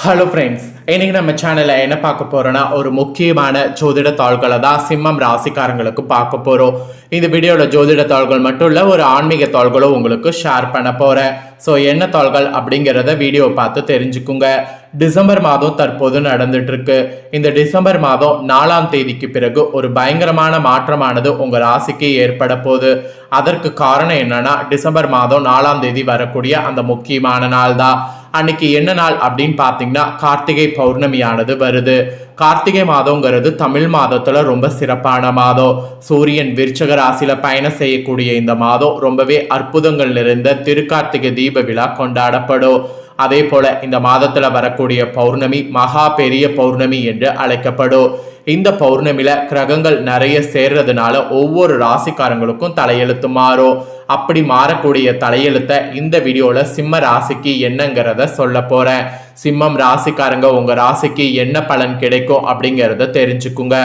Hello friends இன்னைக்கு நம்ம சேனலில் என்ன பார்க்க போகிறோன்னா ஒரு முக்கியமான ஜோதிட தாள்களை தான் சிம்மம் ராசிக்காரங்களுக்கு பார்க்க போகிறோம் இந்த வீடியோவில் ஜோதிட தாள்கள் மட்டும் இல்லை ஒரு ஆன்மீக தாள்களும் உங்களுக்கு ஷேர் பண்ண போகிறேன் ஸோ என்ன தாள்கள் அப்படிங்கிறத வீடியோ பார்த்து தெரிஞ்சுக்குங்க. டிசம்பர் மாதம் தற்போது நடந்துட்டுருக்கு. இந்த டிசம்பர் மாதம் நாலாம் தேதிக்கு பிறகு ஒரு பயங்கரமான மாற்றமானது உங்கள் ராசிக்கு ஏற்பட போகுது. அதற்கு காரணம் என்னன்னா டிசம்பர் மாதம் நாலாம் தேதி வரக்கூடிய அந்த முக்கியமான நாள் தான். அன்னைக்கு என்ன நாள் அப்படின்னு பார்த்தீங்கன்னா கார்த்திகை பௌர்ணமியானது வருது. கார்த்திகை மாதங்கிறது தமிழ் மாதத்துல ரொம்ப சிறப்பான மாதம். சூரியன் விருச்சக ராசியில பயணம் செய்யக்கூடிய இந்த மாதம் ரொம்பவே அற்புதங்கள் நிறைந்த திருக்கார்த்திகை தீப விழா கொண்டாடப்படும். அதே போல இந்த மாதத்துல வரக்கூடிய பௌர்ணமி மகா பெரிய பௌர்ணமி என்று அழைக்கப்படும். இந்த பௌர்ணமியில கிரகங்கள் நிறைய சேர்றதுனால ஒவ்வொரு ராசிக்காரங்களுக்கும் தலையெழுத்து மாறும். அப்படி மாறக்கூடிய தலையெழுத்தை இந்த வீடியோவில் சிம்ம ராசிக்கு என்னங்கிறத சொல்ல போகிறேன் சிம்மம் ராசிக்காரங்க உங்கள் ராசிக்கு என்ன பலன் கிடைக்கும் அப்படிங்கிறத தெரிஞ்சுக்குங்க.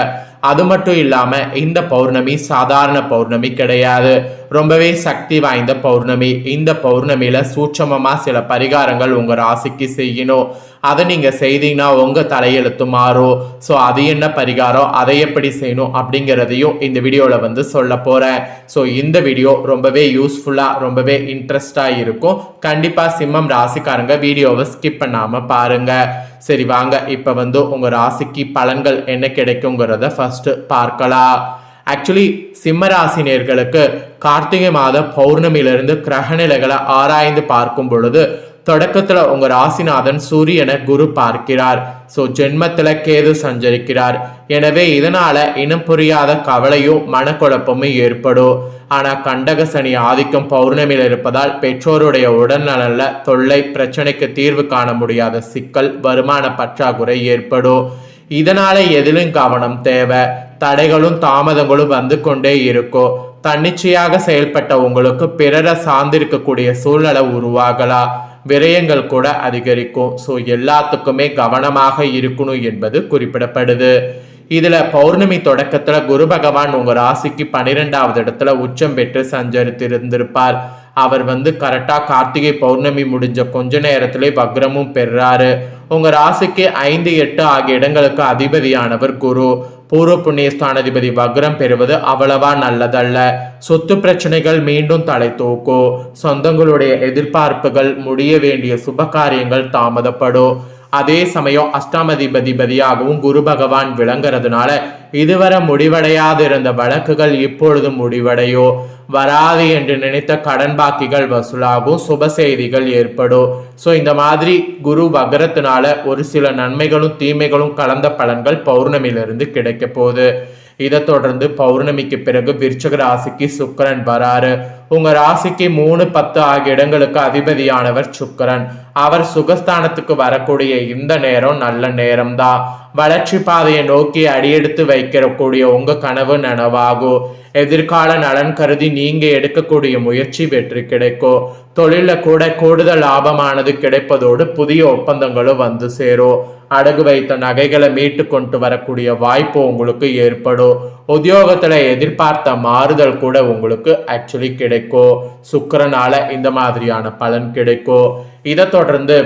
அது மட்டும் இல்லாமல் இந்த பௌர்ணமி சாதாரண பௌர்ணமி கிடையாது. ரொம்பவே சக்தி வாய்ந்த பௌர்ணமி. இந்த பௌர்ணமியில் சூட்சமமாக சில பரிகாரங்கள் உங்கள் ராசிக்கு செய்யணும். அதை நீங்கள் செய்தீங்கன்னா உங்கள் தலையெழுத்து மாறும். ஸோ அது என்ன பரிகாரம் அதை எப்படி செய்யணும் அப்படிங்கிறதையும் இந்த வீடியோவில் வந்து சொல்ல போகிறேன் ஸோ இந்த வீடியோ ரொம்பவே யூஸ்ஃபுல்லா ரொம்பவே இன்ட்ரெஸ்டாக இருக்கும். கண்டிப்பா சிம்மம் ராசிக்காரங்க வீடியோவை ஸ்கிப் பண்ணாமல் பாருங்க. சரி வாங்க. இப்போ வந்து உங்க ராசிக்கு பலன்கள் என்ன கிடைக்குங்கிறத ஃபர்ஸ்ட் பார்க்கலாம். ஆக்சுவலி சிம்மராசி நேர்களுக்கு கார்த்திகை மாத பௌர்ணமியிலிருந்து கிரகநிலைகளை ஆராய்ந்து பார்க்கும் பொழுது தொடக்கத்துல உங்க ராசிநாதன் சூரியனை குரு பார்க்கிறார். ஸோ ஜென்மத்துல கேது சஞ்சரிக்கிறார். எனவே இதனால இனம் புரியாத கவலையும் மனக்குழப்பமும் ஏற்படும். ஆனா கண்டக சனி ஆதிக்கம் பௌர்ணமியில் இருப்பதால் பெற்றோருடைய உடல்நலன்ல தொல்லை பிரச்சனைக்கு தீர்வு காண முடியாத சிக்கல் வருமான பற்றாக்குறை ஏற்படும். இதனால எதிலும் கவனம் தேவை. தடைகளும் தாமதங்களும் வந்து கொண்டே இருக்கும். தன்னிச்சையாக செயல்பட்ட உங்களுக்கு பிறரை சார்ந்திருக்கக்கூடிய சூழ்நிலை உருவாகலாம். விரயங்கள் கூட அதிகரிக்கும். ஸோ எல்லாத்துக்குமே கவனமாக இருக்கணும் என்பது குறிப்பிடப்படுது. இதுல பௌர்ணமி தொடக்கத்துல குரு பகவான் உங்க ராசிக்கு பன்னிரெண்டாவது இடத்துல உச்சம் பெற்று சஞ்சரித்திருந்திருப்பார். அவர் வந்து கரெக்டாக கார்த்திகை பௌர்ணமி முடிஞ்ச கொஞ்ச நேரத்திலே வக்ரமும் பெறாரு. உங்கள் ராசிக்கு ஐந்து எட்டு ஆகிய இடங்களுக்கு அதிபதியானவர் குரு. பூர்வ புண்ணியஸ்தானாதிபதி வக்ரம் பெறுவது அவ்வளவா நல்லதல்ல. சொத்து பிரச்சனைகள் மீண்டும் தலை தூக்கும். சொந்தங்களுடைய எதிர்பார்ப்புகள் முடிய வேண்டிய சுப காரியங்கள் தாமதப்படும். அதே சமயம் அஷ்டாமதிபதிபதியாகவும் குரு பகவான் விளங்குறதுனால இதுவரை முடிவடையாதிருந்த வழக்குகள் இப்பொழுது முடிவடையோ? வராது என்று நினைத்த கடன் பாக்கிகள் வசூலாகும் சுப செய்திகள் ஏற்படும். ஸோ இந்த மாதிரி குரு வகரத்தினால ஒரு சில நன்மைகளும் தீமைகளும் கலந்த பலன்கள் பௌர்ணமியிலிருந்து கிடைக்க போகுது. இதை தொடர்ந்து பௌர்ணமிக்கு பிறகு விருச்சக ராசிக்கு சுக்கரன் வராரு. உங்க ராசிக்கு மூணு பத்து ஆகிய இடங்களுக்கு அதிபதியானவர் சுக்கரன். அவர் சுகஸ்தானத்துக்கு வரக்கூடிய இந்த நேரம் நல்ல நேரம்தான் வளர்ச்சி பாதையை நோக்கி அடியெடுத்து வைக்கிறக்கூடிய உங்க கனவு நனவாகும். எதிர்கால நலன் கருதி நீங்க எடுக்கக்கூடிய முயற்சி வெற்றி கிடைக்கும். தொழில கூட கூடுதல் லாபமானது கிடைப்பதோடு புதிய ஒப்பந்தங்களும் வந்து சேரும். அடகு வைத்த நகைகளை மீட்டு கொண்டு வரக்கூடிய வாய்ப்பு உங்களுக்கு ஏற்படும். உத்தியோகத்தில் எதிர்பார்த்த மாறுதல் கூட உங்களுக்கு ஆக்சுவலி கிடைக்கும் சுக்கரனால இந்த மாதிரியான பலன் கிடைக்கும் இதை தொடர்ந்து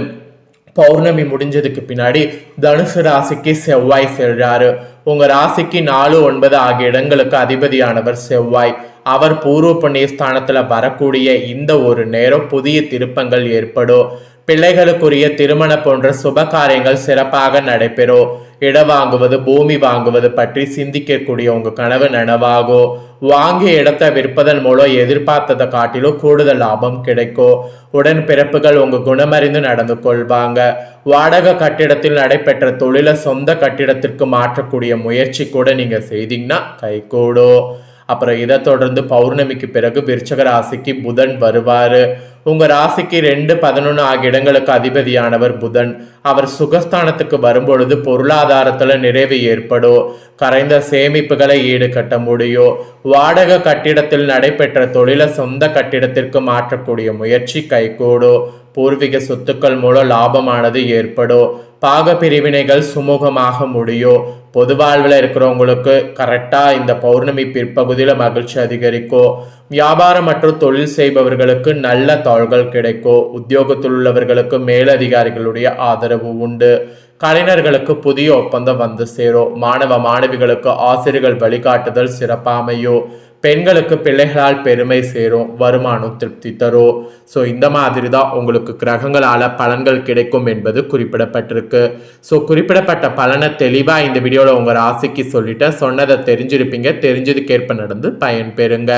பௌர்ணமி முடிஞ்சதுக்கு பின்னாடி தனுசு ராசிக்கு செவ்வாய் செல்றாரு. உங்க ராசிக்கு நாலு ஒன்பது ஆகிய இடங்களுக்கு அதிபதியானவர் செவ்வாய். அவர் பூர்வ புண்ணிய ஸ்தானத்துல வரக்கூடிய இந்த ஒரு நேரம் புதிய திருப்பங்கள் ஏற்படும். பிள்ளைகளுக்குரிய திருமணம் போன்ற சுப காரியங்கள் சிறப்பாக நடைபெறும். இடம் வாங்குவது பூமி வாங்குவது பற்றி சிந்திக்கக்கூடிய உங்க கனவு நனவாகும் வாங்கிய இடத்தை விற்பதன் மூலம் எதிர்பார்த்ததை காட்டிலும் கூடுதல் லாபம் கிடைக்கும் உடன் பிறப்புகள் உங்க குணமறிந்து நடந்து கொள்வாங்க. வாடகை கட்டிடத்தில் நடைபெற்ற தொழிலை சொந்த கட்டிடத்திற்கு மாற்றக்கூடிய முயற்சி கூட நீங்க செய்தீங்கன்னா கைகூடும் அப்புறம் இதை தொடர்ந்து பௌர்ணமிக்கு பிறகு விருச்சக ராசிக்கு புதன் வருவாரு. உங்க ராசிக்கு ரெண்டு பதினொன்று ஆகிய இடங்களுக்கு அதிபதியானவர் புதன். அவர் சுகஸ்தானத்துக்கு வரும்பொழுது பொருளாதாரத்தில் நிறைவு ஏற்படும் கரைந்த சேமிப்புகளை ஈடுகட்ட முடியும் வாடகை கட்டிடத்தில் நடைபெற்ற தொழிலை சொந்த கட்டிடத்திற்கு மாற்றக்கூடிய முயற்சி கைகூடும் பூர்வீக சொத்துக்கள் மூலம் லாபமானது ஏற்படும் பாக பிரிவினைகள் சுமூகமாக முடியும் பொது வாழ்வில் இருக்கிறவங்களுக்கு கரெக்டாக இந்த பௌர்ணமி பிற்பகுதியில் மகிழ்ச்சி அதிகரிக்கும் வியாபாரம் மற்றும் தொழில் செய்பவர்களுக்கு நல்ல தாள்கள் கிடைக்கும் உத்தியோகத்தில் உள்ளவர்களுக்கு மேலதிகாரிகளுடைய ஆதரவு உண்டு. கலைஞர்களுக்கு புதிய ஒப்பந்தம் வந்து சேரும் மாணவ மாணவிகளுக்கு ஆசிரியர்கள் வழிகாட்டுதல் சிறப்பாமையும் பெண்களுக்கு பிள்ளைகளால் பெருமை சேரும் வருமானம் திருப்தி தரும். ஸோ இந்த மாதிரி தான் உங்களுக்கு கிரகங்களால் பலன்கள் கிடைக்கும் என்பது குறிப்பிடப்பட்டிருக்கு. ஸோ குறிப்பிடப்பட்ட பலனை தெளிவாக இந்த வீடியோவில் உங்கள் ராசிக்கு சொல்லிட்டேன். சொன்னதை தெரிஞ்சிருப்பீங்க. தெரிஞ்சதுக்கேற்ப நடந்து பயன் பெறுங்க.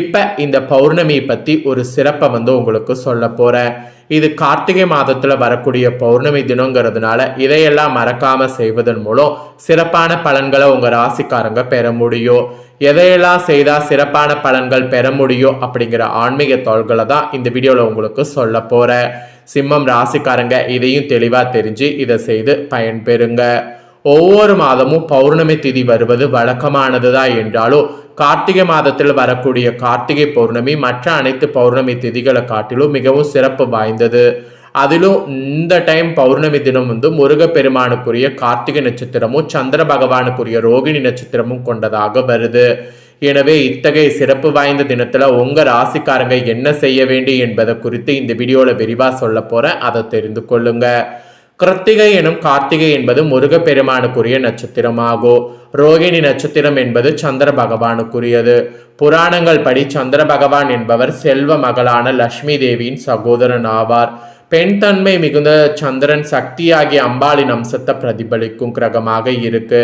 இப்போ இந்த பௌர்ணமியை பற்றி ஒரு சிறப்பை வந்து உங்களுக்கு சொல்ல போகிறேன் இது கார்த்திகை மாதத்தில் வரக்கூடிய பௌர்ணமி தினங்கிறதுனால இதையெல்லாம் மறக்காமல் செய்வதன் மூலம் சிறப்பான பலன்களை உங்கள் ராசிக்காரங்க பெற முடியும் எதையெல்லாம் செய்தால் சிறப்பான பலன்கள் பெற முடியும் அப்படிங்கிற ஆன்மீக தோள்களை தான் இந்த வீடியோவில் உங்களுக்கு சொல்ல போகிறேன் சிம்மம் ராசிக்காரங்க இதையும் தெளிவாக தெரிஞ்சு இதை செய்து பயன்பெறுங்க. ஒவ்வொரு மாதமும் பௌர்ணமி திதி வருவது வழக்கமானது தான் என்றாலும் கார்த்திகை மாதத்தில் வரக்கூடிய கார்த்திகை பௌர்ணமி மற்ற அனைத்து பௌர்ணமி திதிகளை காட்டிலும் மிகவும் சிறப்பு வாய்ந்தது. அதிலும் இந்த டைம் பௌர்ணமி தினம் வந்து முருகப்பெருமானுக்குரிய கார்த்திகை நட்சத்திரமும் சந்திர பகவானுக்குரிய ரோகிணி நட்சத்திரமும் கொண்டதாக வருது. எனவே இத்தகைய சிறப்பு வாய்ந்த தினத்துல உங்க ராசிக்காரங்க என்ன செய்ய வேண்டும் என்பதை குறித்து இந்த வீடியோல விரிவா சொல்ல போறேன். அதை தெரிந்து கொள்ளுங்க. கிருத்திகை எனும் கார்த்திகை என்பது முருகப்பெருமானுக்குரிய நட்சத்திரமாகும் ரோகிணி நட்சத்திரம் என்பது சந்திர பகவானுக்குரியது. புராணங்கள் படி சந்திர பகவான் என்பவர் செல்வ மகளான லட்சுமி தேவியின் சகோதரன் ஆவார். பெண் தன்மை மிகுந்த சந்திரன் சக்தியாகிய அம்பாளின் அம்சத்தை பிரதிபலிக்கும் கிரகமாக இருக்கு.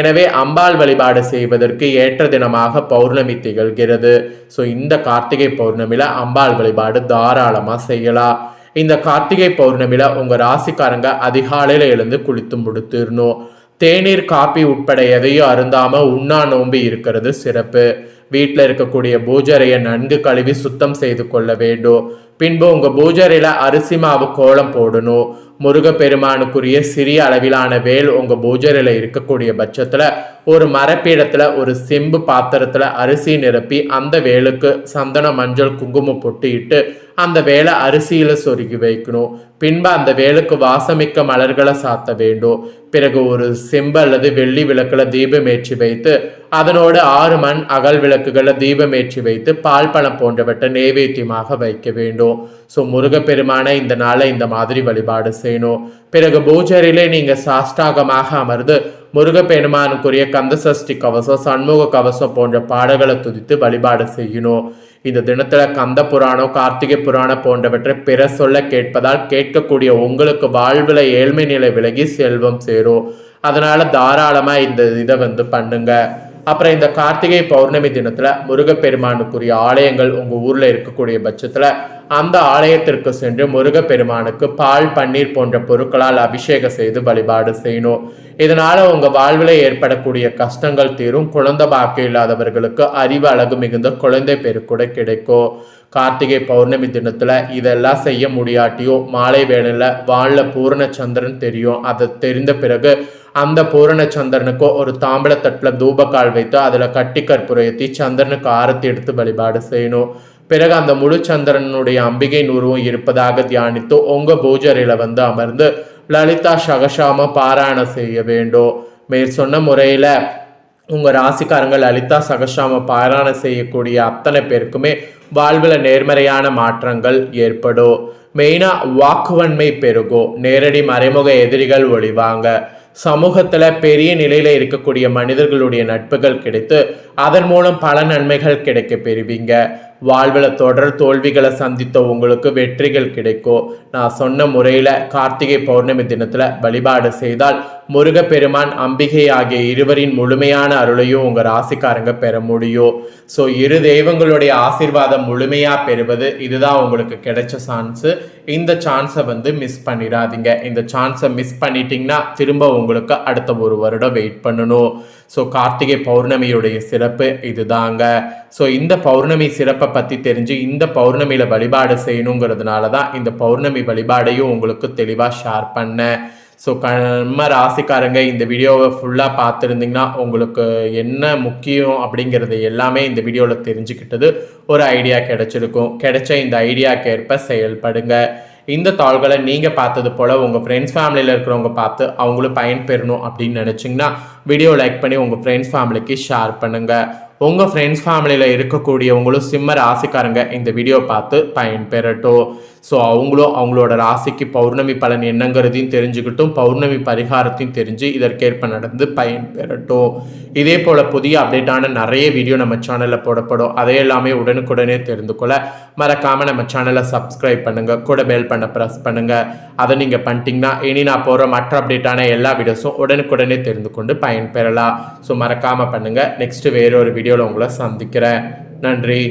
எனவே அம்பாள் வழிபாடு செய்வதற்கு ஏற்ற தினமாக பௌர்ணமி திகழ்கிறது. ஸோ இந்த கார்த்திகை பௌர்ணமியில அம்பாள் வழிபாடு தாராளமாக செய்யலாம். இந்த கார்த்திகை பௌர்ணமியில உங்க ராசிக்காரங்க அதிகாலையில எழுந்து குளித்து முடித்திடணும் தேநீர் காப்பி உட்பட எதையும் அருந்தாம உண்ணா நோம்பி இருக்கிறது சிறப்பு. வீட்டில் இருக்கக்கூடிய பூஜரையை நன்கு கழுவி சுத்தம் செய்து கொள்ள வேண்டும். பின்பு உங்க பூஜரையில அரிசி மாவு கோலம் போடணும். முருகப்பெருமானுக்குரிய சிறிய அளவிலான வேல் உங்க பூஜரையில இருக்கக்கூடிய பட்சத்துல ஒரு மரப்பீடத்துல ஒரு செம்பு பாத்திரத்துல அரிசி நிரப்பி அந்த வேலுக்கு சந்தன மஞ்சள் குங்குமம் பொட்டு இட்டு அந்த வேலை அரிசியில சொருகி வைக்கணும். பின்பு அந்த வேலுக்கு வாசமிக்க மலர்களை சாத்த வேண்டும். பிறகு ஒரு செம்பு அல்லது வெள்ளி விளக்குல தீபம் ஏற்றி வைத்து அதனோடு ஆறு மண் அகல் விளக்குகளை தீபமேற்றி வைத்து பால் பழம் போன்றவற்றை நெய்வேத்தியமாக வைக்க வேண்டும். ஸோ முருகப்பெருமானை இந்த நாளை இந்த மாதிரி வழிபாடு செய்யணும். பிறகு பூஜரிலே நீங்கள் சாஷ்டாகமாக அமர்ந்து முருகப்பெருமானுக்குரிய கந்த சஷ்டி கவசம் சண்முக கவசம் போன்ற பாடல்களை துதித்து வழிபாடு செய்யணும். இந்த தினத்தில் கந்த புராணம் கார்த்திகை புராணம் போன்றவற்றை பிற சொல்ல கேட்பதால் கேட்கக்கூடிய உங்களுக்கு வாழ்வில் ஏழ்மை நிலை விலகி செல்வம் சேரும். அதனால் தாராளமாக இந்த இதை வந்து பண்ணுங்கள் அப்புறம் இந்த கார்த்திகை பௌர்ணமி தினத்துல முருகப்பெருமானுக்குரிய ஆலயங்கள் உங்க ஊர்ல இருக்கக்கூடிய பட்சத்துல அந்த ஆலயத்திற்கு சென்று முருகப்பெருமானுக்கு பால் பன்னீர் போன்ற பொருட்களால் அபிஷேகம் செய்து வழிபாடு செய்யணும். இதனால உங்க வாழ்வில் ஏற்படக்கூடிய கஷ்டங்கள் தீரும். குழந்தை பாக்கியம் இல்லாதவர்களுக்கு அறிவு அழகு மிகுந்த குழந்தை பேரு கூட கிடைக்கும். கார்த்திகை பௌர்ணமி தினத்துல இதெல்லாம் செய்ய முடியாட்டியோ மாலை வேளையில வாழ பூரண சந்திரன் தெரியும். அதை தெரிந்த பிறகு அந்த பூரண சந்திரனுக்கோ ஒரு தாம்பளத்தட்டில் தூபக்கால் வைத்து அதில் கட்டி கற்புரையத்தி சந்திரனுக்கு ஆரத்தி எடுத்து வழிபாடு செய்யணும். பிறகு அந்த முழு சந்திரனுடைய அம்பிகை உருவம் இருப்பதாக தியானித்து உங்கள் பூஜரையில் வந்து அமர்ந்து லலிதா சகசாம பாராயணம் செய்ய வேண்டும். மேற் சொன்ன முறையில் உங்கள் ராசிக்காரங்க லலிதா சகசாம பாராயணம் செய்யக்கூடிய அத்தனை பேருக்குமே வாழ்வில் நேர்மறையான மாற்றங்கள் ஏற்படும். மெயினாக வாக்குவன்மை பெருகும். நேரடி மறைமுக எதிரிகள் ஒழிவாங்க சமூகத்தில் பெரிய நிலையில் இருக்கக்கூடிய மனிதர்களுடைய நட்புகள் கிடைத்து அதன் மூலம் பல நன்மைகள் கிடைக்க பெறுவீங்க. வாழ்வில் தொடர் தோல்விகளை சந்தித்த உங்களுக்கு வெற்றிகள் கிடைக்கும் நான் சொன்ன முறையில் கார்த்திகை பௌர்ணமி தினத்தில் வழிபாடு செய்தால் முருகப்பெருமான் அம்பிகை ஆகிய இருவரின் முழுமையான அருளையும் உங்கள் ராசிக்காரங்க பெற முடியும் ஸோ இரு தெய்வங்களுடைய ஆசீர்வாதம் முழுமையாக பெறுவது இதுதான் உங்களுக்கு கிடைச்ச சான்ஸு இந்த சான்ஸை வந்து மிஸ் பண்ணிடாதீங்க. இந்த சான்ஸை மிஸ் பண்ணிட்டீங்கன்னா திரும்ப உங்களுக்கு அடுத்த ஒரு வருடம் வெயிட் பண்ணணும். ஸோ கார்த்திகை பௌர்ணமியுடைய சிறப்பு இதுதாங்க. ஸோ இந்த பௌர்ணமி சிறப்பை பற்றி தெரிஞ்சு இந்த பௌர்ணமியில் வழிபாடு செய்யணுங்கிறதுனால தான் இந்த பௌர்ணமி வழிபாடையும் உங்களுக்கு தெளிவாக ஷேர் பண்ணேன் ஸோ கம்ம ராசிக்காரங்க இந்த வீடியோவை ஃபுல்லாக பார்த்துருந்தீங்கன்னா உங்களுக்கு என்ன முக்கியம் அப்படிங்கிறது எல்லாமே இந்த வீடியோவில் தெரிஞ்சுக்கிட்டது ஒரு ஐடியா கிடைச்சிருக்கும். கிடைச்ச இந்த ஐடியாக்கேற்ப செயல்படுங்க. இந்த தாள்களை நீங்கள் பார்த்தது போல் உங்கள் ஃப்ரெண்ட்ஸ் ஃபேமிலியில் இருக்கிறவங்க பார்த்து அவங்களும் பயன்பெறணும் அப்படின்னு நினச்சிங்கன்னா வீடியோ லைக் பண்ணி உங்கள் ஃப்ரெண்ட்ஸ் ஃபேமிலிக்கு ஷேர் பண்ணுங்கள் உங்கள் ஃப்ரெண்ட்ஸ் ஃபேமிலியில் இருக்கக்கூடியவங்களும் சிம்ம ராசிக்காரங்க இந்த வீடியோ பார்த்து பயன்பெறட்டும் ஸோ அவங்களும் அவங்களோட ராசிக்கு பௌர்ணமி பலன் என்னங்கிறதையும் தெரிஞ்சுக்கிட்டும் பௌர்ணமி பரிகாரத்தையும் தெரிஞ்சு இதற்கேற்ப நடந்து பயன் பெறட்டும் இதே போல் புதிய அப்டேட்டான நிறைய வீடியோ நம்ம சேனலில் போடப்படும். அதை எல்லாமே உடனுக்குடனே தெரிந்து கொள்ள மறக்காமல் நம்ம சேனலை சப்ஸ்கிரைப் பண்ணுங்கள் கூட பெல் பண்ண ப்ரெஸ் பண்ணுங்கள் அதை நீங்கள் பண்ணிட்டீங்கன்னா இனி நான் போகிற மற்ற அப்டேட்டான எல்லா வீடியோஸும் உடனுக்குடனே தெரிந்து கொண்டு பயன் பெறலாம் ஸோ மறக்காமல் பண்ணுங்கள் நெக்ஸ்ட்டு வேறொரு வீடியோவில் உங்களை சந்திக்கிறேன். நன்றி.